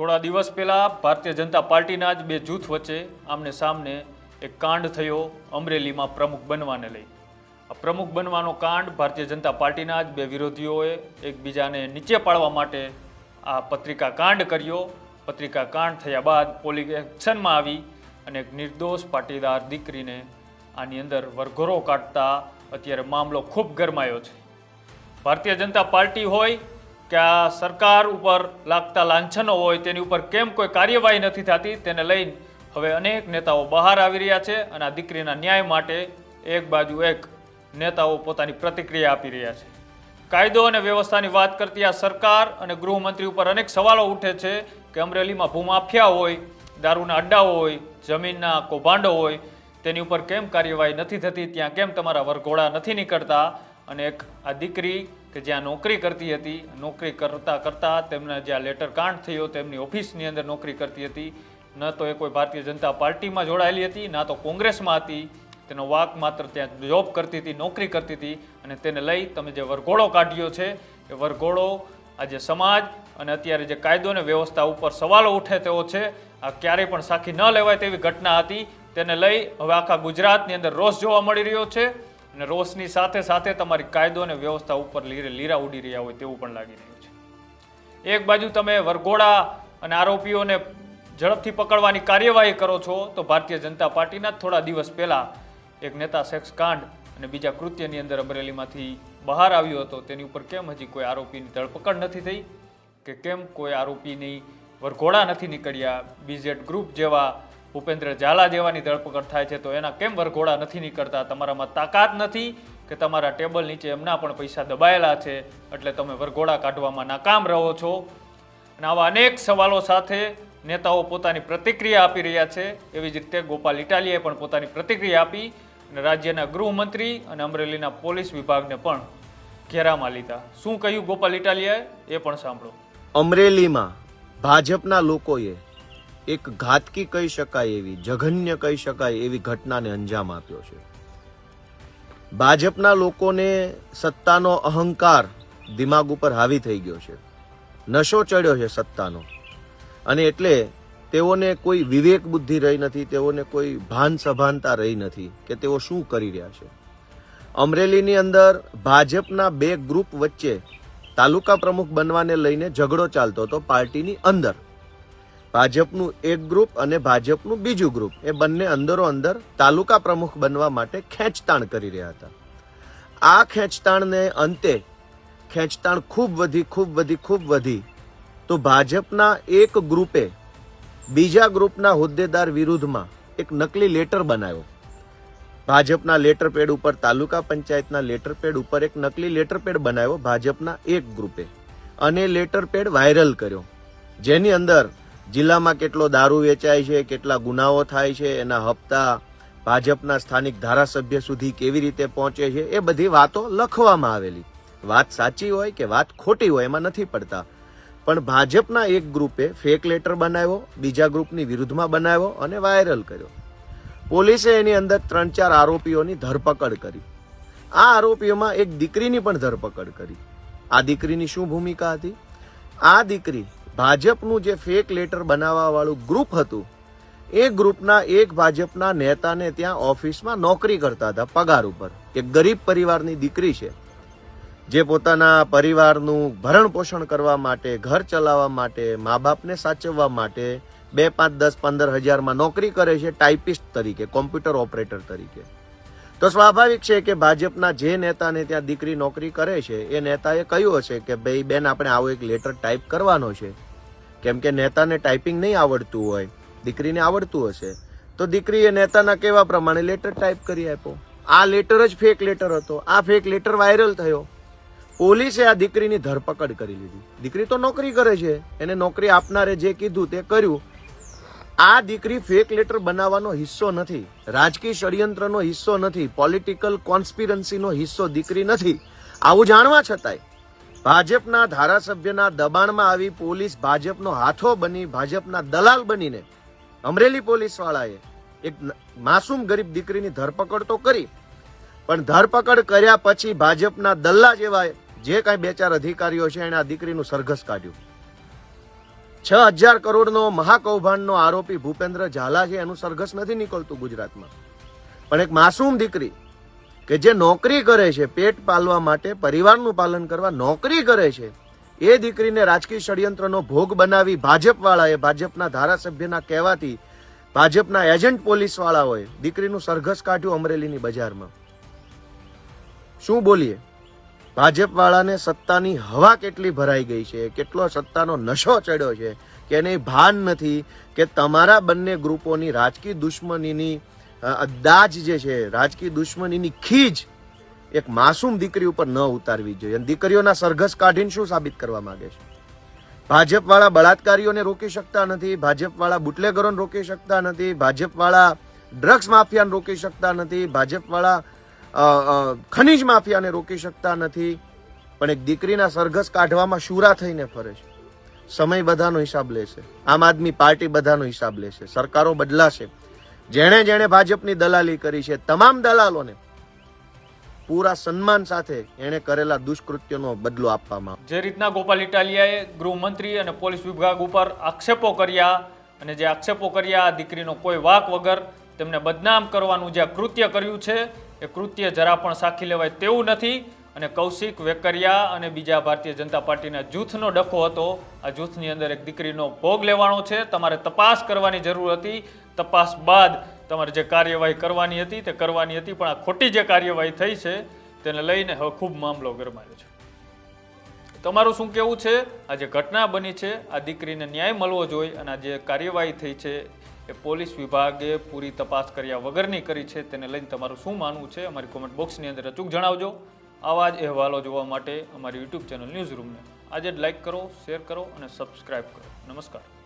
થોડા દિવસ પહેલાં ભારતીય જનતા પાર્ટીના જ બે જૂથ વચ્ચે આમને સામને એક કાંડ થયો અમરેલીમાં પ્રમુખ બનવાને લઈ. આ પ્રમુખ બનવાનો કાંડ ભારતીય જનતા પાર્ટીના જ બે વિરોધીઓએ એકબીજાને નીચે પાડવા માટે આ પત્રિકા કાંડ કર્યો. પત્રિકા કાંડ થયા બાદ પોલીસ એક્શનમાં આવી અને એક નિર્દોષ પાટીદાર દીકરીને આની અંદર વરઘોરો કાઢતા અત્યારે મામલો ખૂબ ગરમાયો છે. ભારતીય જનતા પાર્ટી હોય કે આ સરકાર ઉપર લાગતા લાંછનો હોય, તેની ઉપર કેમ કોઈ કાર્યવાહી નથી થતી, તેને લઈને હવે અનેક નેતાઓ બહાર આવી રહ્યા છે અને આ દીકરીના ન્યાય માટે એક બાજુ એક નેતાઓ પોતાની પ્રતિક્રિયા આપી રહ્યા છે. કાયદો અને વ્યવસ્થાની વાત કરતી આ સરકાર અને ગૃહમંત્રી ઉપર અનેક સવાલો ઉઠે છે કે અમરેલીમાં ભૂમાફિયા હોય, દારૂના અડ્ડાઓ હોય, જમીનના કૌભાંડો હોય, તેની ઉપર કેમ કાર્યવાહી નથી થતી, ત્યાં કેમ તમારા વરઘોડા નથી નીકળતા? અને એક આ દીકરી કે જ્યાં નોકરી કરતી હતી, નોકરી કરતા કરતા તેમને જ્યાં લેટર કાંડ થયો, તેમની ઓફિસની અંદર નોકરી કરતી હતી. ન તો એ કોઈ ભારતીય જનતા પાર્ટીમાં જોડાયેલી હતી, ના તો કોંગ્રેસમાં હતી. તેનો વાક માત્ર ત્યાં જોબ કરતી હતી, નોકરી કરતી હતી અને તેને લઈ તમે જે વરઘોડો કાઢ્યો છે, એ વરઘોડો આજે સમાજ અને અત્યારે જે કાયદો અને વ્યવસ્થા ઉપર સવાલો ઉઠે તેવો છે, આ ક્યારેય પણ સાખી ન લેવાય તેવી ઘટના હતી. તેને લઈ હવે આખા ગુજરાતની અંદર રોષ જોવા મળી રહ્યો છે. અને રોષની સાથે સાથે તમારી કાયદો અને વ્યવસ્થા ઉપર લીરે લીરા ઉડી રહ્યા હોય તેવું પણ લાગી રહ્યું છે. એક બાજુ તમે વરઘોડા અને આરોપીઓને ઝડપથી પકડવાની કાર્યવાહી કરો છો, તો ભારતીય જનતા પાર્ટીના થોડા દિવસ પહેલાં એક નેતા સેક્સ કાંડ અને બીજા કૃત્યની અંદર અમરેલીમાંથી બહાર આવ્યો હતો. તેની ઉપર કેમ હજી કોઈ આરોપીની ધરપકડ નથી થઈ? કે કેમ કોઈ આરોપીની વરઘોડા નથી નીકળ્યા? બીઝેડ ગ્રુપ જેવા ભૂપેન્દ્ર ઝાલા જેવાની ધરપકડ થાય છે, તો એના કેમ વરઘોડા નથી નીકળતા? તમારામાં તાકાત નથી કે તમારા ટેબલ નીચે એમના પણ પૈસા દબાયેલા છે, એટલે તમે વરઘોડા કાઢવામાં નાકામ રહો છો. અને આવા અનેક સવાલો સાથે નેતાઓ પોતાની પ્રતિક્રિયા આપી રહ્યા છે. એવી જ રીતે ગોપાલ ઇટાલીએ પણ પોતાની પ્રતિક્રિયા આપી અને રાજ્યના ગૃહમંત્રી અને અમરેલીના પોલીસ વિભાગને પણ ઘેરામાં લીધા. શું કહ્યું ગોપાલ ઇટાલીએ એ પણ સાંભળો. અમરેલીમાં ભાજપના લોકોએ એક ઘાતકી કહી શકાય એવી, જઘન્ય કહી શકાય એવી ઘટનાને અંજામ આપ્યો છે. ભાજપના લોકોને સત્તાનો અહંકાર દિમાગ ઉપર હાવી થઈ ગયો છે. નશો ચડ્યો છે સત્તાનો. અને એટલે તેઓને કોઈ વિવેક બુદ્ધિ રહી નથી, તેઓને કોઈ ભાન સભાનતા રહી નથી કે તેઓ શું કરી રહ્યા છે. અમરેલીની અંદર ભાજપના બે ગ્રુપ વચ્ચે તાલુકા પ્રમુખ બનવાને લઈને ઝઘડો ચાલતો હતો પાર્ટીની અંદર. ભાજપનું એક ગ્રુપ અને ભાજપનું બીજું ગ્રુપ. એ બંને અંદરો અંદર તાલુકા પ્રમુખ બનવા માટે ખેંચતાણ કરી રહ્યા હતા. આ ખેંચતાણને અંતે ખેંચતાણ ખૂબ વધી ખૂબ વધી ખૂબ વધી તો ભાજપના એક ગ્રુપે બીજા ગ્રુપના હોદ્દેદાર વિરુદ્ધમાં એક નકલી લેટર બનાવ્યો. ભાજપના લેટર પેડ ઉપર, તાલુકા પંચાયતના લેટર પેડ ઉપર એક નકલી લેટર પેડ બનાવ્યો ભાજપના એક ગ્રુપે. અને લેટર પેડ વાયરલ કર્યો. જેની અંદર જિલ્લામાં કેટલો દારૂ વેચાય છે, કેટલા ગુનાઓ થાય છે, એના હપ્તા ભાજપના સ્થાનિક ધારાસભ્ય સુધી કેવી રીતે પહોંચે છે, એ બધી વાતો લખવામાં આવેલી. વાત સાચી હોય કે વાત ખોટી હોય એમાં નથી પડતા. પણ ભાજપના એક ગ્રુપે ફેક લેટર બનાવ્યો, બીજા ગ્રુપની વિરુદ્ધમાં બનાવ્યો અને વાયરલ કર્યો. પોલીસે એની અંદર ત્રણ ચાર આરોપીઓની ધરપકડ કરી. આ આરોપીઓમાં એક દીકરીની પણ ધરપકડ કરી. આ દીકરીની શું ભૂમિકા હતી? આ દીકરી ભાજપનું જે ફેક લેટર બનાવવાવાળું ગ્રુપ હતું, એ ગ્રુપના એક ભાજપના નેતાને ત્યાં ઓફિસમાં નોકરી કરતા હતા પગાર ઉપર એક ગરીબ પરિવારની દીકરી છે, જે પોતાના પરિવારનું ભરણ પોષણ કરવા માટે, ઘર ચલાવવા માટે મા બાપને સાચવવા માટે બે પાંચ દસ પંદર હજારમાં નોકરી કરે છે ટાઈપિસ્ટ તરીકે કોમ્પ્યુટર ઓપરેટર તરીકે. તો સ્વાભાવિક છે કે ભાજપના જે નેતાને ત્યાં દીકરી નોકરી કરે છે, એ નેતાએ કહ્યું હશે કે ભાઈ બેન, આપણે આવો એક લેટર ટાઈપ કરવાનો છે. કેમ કે નેતાને ટાઈપિંગ નહીં આવડતું હોય, દીકરીને આવડતું હશે. તો દીકરીએ નેતાના કહેવા પ્રમાણે લેટર ટાઈપ કરી આપ્યો? આ લેટર જ ફેક લેટર હતો. આ ફેક લેટર વાયરલ થયો. પોલીસે આ દીકરીની ધરપકડ કરી લીધી. દીકરી તો નોકરી કરે છે. એને નોકરી આપનારે જે કીધું તે કર્યું. આ દીકરી ફેક લેટર બનાવવાનો હિસ્સો નથી, રાજકીય ષડયંત્રનો હિસ્સો નથી પોલિટિકલ કોન્સ્પિરન્સીનો હિસ્સો દીકરી નથી. આવું જાણવા છતાંય ભાજપના ધારાસભ્યના દબાણમાં આવી પોલીસ ભાજપનો હાથો બની, ભાજપના દલાલ બનીને અમરેલી પોલીસવાળાએ એક માસૂમ ગરીબ દીકરીની ધરપકડ તો કરી, પણ ધરપકડ કર્યા પછી ભાજપના દલ્લા જેવા જે કાંઈ બે ચાર અધિકારીઓ છે, એણે આ દીકરીનું સરઘસ કાઢ્યું. છ હજાર કરોડનો મહાકૌભાંડનો આરોપી ભૂપેન્દ્ર ઝાલા છે એનું સરઘસ નથી નીકળતું ગુજરાતમાં. પણ એક માસૂમ દીકરી કે જે નોકરી કરે છે, પેટ પાલવા માટે પરિવારનું પાલન કરવા નોકરી કરે છે, એ દીકરીને રાજકીય ષડયંત્રનો ભોગ બનાવી ભાજપવાળાએ ભાજપના ધારાસભ્યના કહેવાથી ભાજપના એજન્ટ પોલીસવાળાઓએ દીકરીનું સરઘસ કાઢ્યું અમરેલીની બજારમાં. શું બોલીએ? ભાજપવાળાને સત્તાની હવા કેટલી ભરાઈ ગઈ છે, કેટલો સત્તાનો નશો ચડ્યો છે, કે એને ભાન નથી, કે તમારા બંને ગ્રુપોની રાજકીય દુશ્મનીની અદાજ જે છે, રાજકીય દુશ્મનીની ખીજ એક માસૂમ દીકરી ઉપર ન ઉતારવી જોઈએ. અને દીકરીઓના સરઘસ કાઢીને શું સાબિત કરવા માંગે છે? ભાજપવાળા બળાત્કારીઓને રોકી શકતા નથી, ભાજપવાળા બુટલેગરોને રોકી શકતા નથી, ભાજપવાળા ડ્રગ્સ માફિયાને રોકી શકતા નથી, ભાજપવાળા ખનીજ માફિયાને રોકી શકતા નથી, પણ એક દીકરીના સરઘસ કાઢવામાં શુરા થઈને ફરે છે. સમય બધાનો હિસાબ લેશે આમ આદમી પાર્ટી બધાનો હિસાબ લેશે સરકારો બદલાશે. જેણે જેણે ભાજપની દલાલી કરી છે, તમામ દલાલોને પૂરા સન્માન સાથે એણે કરેલા દુષ્કૃત્યનો બદલો આપવામાં જે રીતના ગોપાલ ઇટાલિયાએ ગૃહમંત્રી અને પોલીસ વિભાગ ઉપર આક્ષેપો કર્યા અને જે આક્ષેપો કર્યા આ દીકરીનો કોઈ વાક વગર તેમને બદનામ કરવાનું જે કૃત્ય કર્યું છે એ કૃત્ય જરા પણ સાખી લેવાય તેવું નથી. અને કૌશિક વેકરિયા અને બીજા ભારતીય જનતા પાર્ટીના જૂથનો ડખો હતો. આ જૂથની અંદર એક દીકરીનો ભોગ લેવાનો છે. તમારે તપાસ કરવાની જરૂર હતી. તપાસ બાદ તમારે જે કાર્યવાહી કરવાની હતી તે કરવાની હતી, પણ આ ખોટી જે કાર્યવાહી થઈ છે, તેને લઈને હવે ખૂબ મામલો ગરમાયો છે. તમારું શું કેવું છે? આ જે ઘટના બની છે, આ દીકરીને ન્યાય મળવો જોઈએ અને આ જે કાર્યવાહી થઈ છે એ પોલીસ વિભાગે પૂરી તપાસ કર્યા વગરની કરી છે. તેને લઈને તમારું શું માનવું છે? અમારી કોમેન્ટ બોક્સની અંદર અચૂક જણાવજો. આવા જ અહેવાલો જોવા માટે અમારી યુટ્યુબ ચેનલ ન્યૂઝ રૂમને આજે જ લાઇક કરો શેર કરો અને સબસ્ક્રાઈબ કરો. નમસ્કાર.